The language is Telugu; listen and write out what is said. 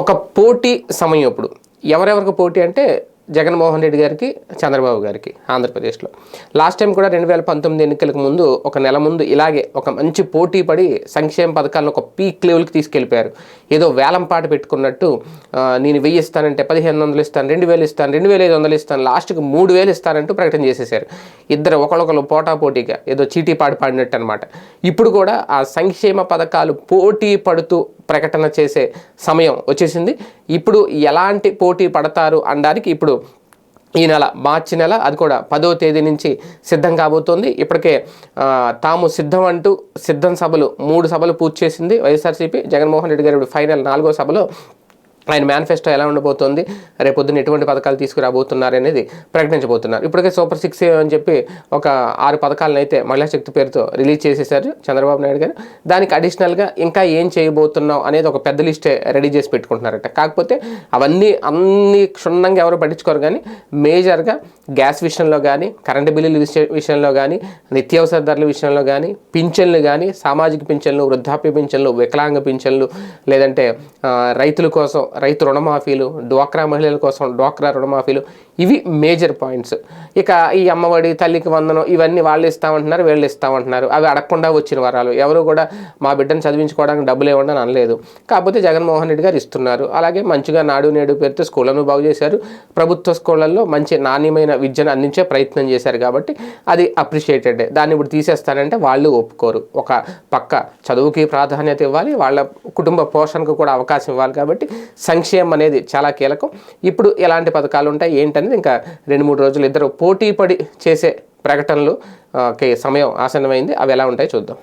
ఒక పోటీ సమయం ఇప్పుడు ఎవరెవరికి పోటీ అంటే జగన్మోహన్ రెడ్డి గారికి చంద్రబాబు గారికి ఆంధ్రప్రదేశ్లో. లాస్ట్ టైం కూడా రెండు వేల పంతొమ్మిది ఎన్నికలకు ముందు ఒక నెల ముందు ఇలాగే ఒక మంచి పోటీ పడి సంక్షేమ పథకాలను ఒక పీక్ లెవెల్కి తీసుకెళ్ళిపోయారు. ఏదో వేలం పాట పెట్టుకున్నట్టు నేను వెయ్యి ఇస్తానంటే పదిహేను వందలు ఇస్తాను రెండు వేలు ఇస్తాను రెండు వేల ఐదు వందలు ఇస్తాను లాస్ట్కి మూడు వేలు ఇస్తానంటూ ప్రకటన చేసేసారు ఇద్దరు ఒకళ్ళొకరు పోటా పోటీగా ఏదో చీటీ పాడి పాడినట్టు అనమాట ఇప్పుడు కూడా ఆ సంక్షేమ పథకాలు పోటీ పడుతూ ప్రకటన చేసే సమయం వచ్చేసింది. ఇప్పుడు ఎలాంటి పోటీ పడతారు అనడానికి ఇప్పుడు ఈ నెల మార్చి నెల అది కూడా పదో తేదీ నుంచి సిద్ధం కాబోతోంది. ఇప్పటికే తాము సిద్ధం అంటూ సిద్ధం సభలు మూడు సభలు పూర్తి చేసింది వైఎస్ఆర్సీపీ. జగన్మోహన్ రెడ్డి గారి ఇప్పుడు ఫైనల్ నాలుగో సభలో ఆయన మేనిఫెస్టో ఎలా ఉండబోతోంది? రేపొద్దున ఎటువంటి పథకాలు తీసుకురాబోతున్నారు అనేది ప్రకటించబోతున్నారు. ఇప్పటికే సూపర్ సిక్స్ అని చెప్పి ఒక ఆరు పథకాలను అయితే మహిళా శక్తి పేరుతో రిలీజ్ చేసేసారు చంద్రబాబు నాయుడు గారు. దానికి అడిషనల్గా ఇంకా ఏం చేయబోతున్నాం అనేది ఒక పెద్ద లిస్టే రెడీ చేసి పెట్టుకుంటున్నారట. కాకపోతే అవన్నీ అన్ని క్షుణ్ణంగా ఎవరు పట్టించుకోరు కానీ మేజర్గా గ్యాస్ విషయంలో కానీ కరెంటు బిల్లుల విషయంలో కానీ నిత్యావసర ధరల విషయంలో కానీ పింఛన్లు కానీ సామాజిక పింఛన్లు వృద్ధాప్య పింఛన్లు వికలాంగ పింఛన్లు లేదంటే రైతుల కోసం రైతు రుణమాఫీలు డ్వాక్రా మహిళల కోసం డ్వాక్రా రుణమాఫీలు ఇవి మేజర్ పాయింట్స్. ఇక ఈ అమ్మఒడి తల్లికి వందనం ఇవన్నీ వాళ్ళు ఇస్తామంటున్నారు వీళ్ళు ఇస్తామంటున్నారు. అవి అడగకుండా వచ్చిన వరాలు. ఎవరు కూడా మా బిడ్డను చదివించుకోవడానికి డబ్బులు ఇవ్వండి అని అనలేదు. కాకపోతే జగన్మోహన్ రెడ్డి గారు ఇస్తున్నారు. అలాగే మంచిగా నాడు నేడు పేరుతో స్కూళ్ళను బాగు చేశారు. ప్రభుత్వ స్కూళ్ళల్లో మంచి నాణ్యమైన విద్యను అందించే ప్రయత్నం చేశారు కాబట్టి అది అప్రిషియేటెడ్. దాన్ని ఇప్పుడు తీసేస్తానంటే వాళ్ళు ఒప్పుకోరు. ఒక పక్క చదువుకి ప్రాధాన్యత ఇవ్వాలి వాళ్ళ కుటుంబ పోషణకు కూడా అవకాశం ఇవ్వాలి కాబట్టి సంక్షేమం అనేది చాలా కీలకం. ఇప్పుడు ఎలాంటి పథకాలు ఉంటాయి? ఏంటనేది ఇంకా రెండు మూడు రోజులు ఇద్దరు పోటీ పడి చేసే ప్రకటనలు సమయం ఆసన్నమైంది. అవి ఎలా ఉంటాయో చూద్దాం.